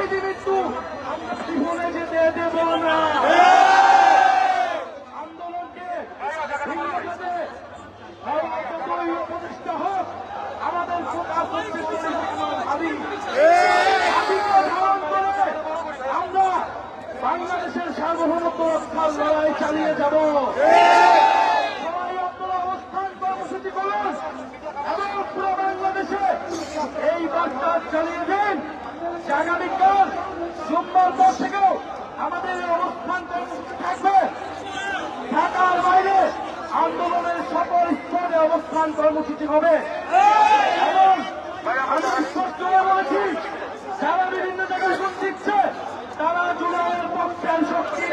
শহীদ আমরা যেতে দেব না? আমাদের আমরা বাংলাদেশের সার্বভৌমত্ব রক্ষার লড়াই চালিয়ে অবস্থান কর্মসূচি হবে। এবং আমি স্পষ্ট বলেছি, যারা বিভিন্ন জায়গায় ভোট দিচ্ছে, তারা জুলাইয়ের পক্ষের শক্তি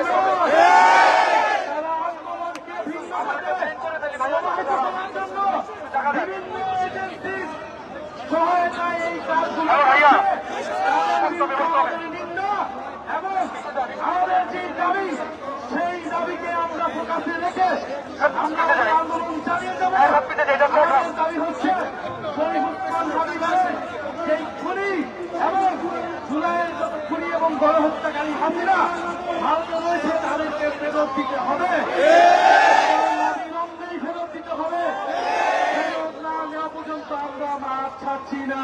সহায়তায় এই কাজগুলো বিরুদ্ধে আমাদের নিন্দা এবং আমাদের যে দাবি সেই দাবিকে আমরা প্রকাশে রেখে আমরা আমাদের আন্দোলন চালিয়ে যাব আমাদের দাবি হচ্ছে শরীফ উসমান হাবিবের সেই খুনি এবং জুলাইয়ের যত খুনি এবং গণহত্যাকারী হাজিরা ভারতে রয়েছে তাদেরকে ফেরত দিতে হবে। ফেরত দিতে হবে। ফেরত না নেওয়া পর্যন্ত আমরা মাছ ছাড়ছি না।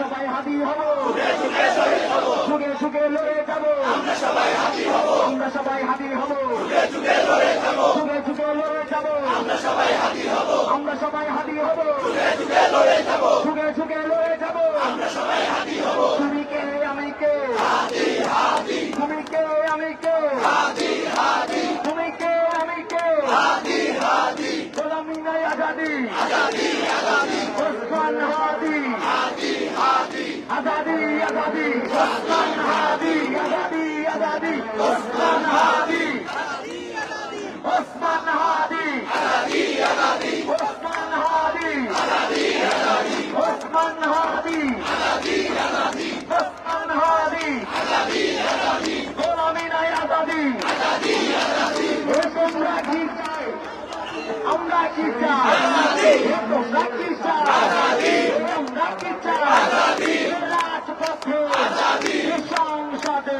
সবাই হাদি হব। যুগে যুগে লড়ে যাব। আমরা সবাই হাদি হব। আমরা সবাই হাদি হব লড়ে যাব। আমরা সবাই হাদি হব। আমরা সবাই হাদি হব যুগে লড়ে যাব। তুমি কে, আমি কে? হাদি তুমি কে, আমি কে? হাদি তুমি কে, আমি কে? নাই আজাদি আজাদি আজাদি। হাসান হাদি। হাদি হাদি। আজাদি আজাদি। হাসান হাদি। আজাদি আজাদি। হাসান হাদি। কি চাই তোমরা কি চাই আমরা কি চাই রাজপথে সংসদে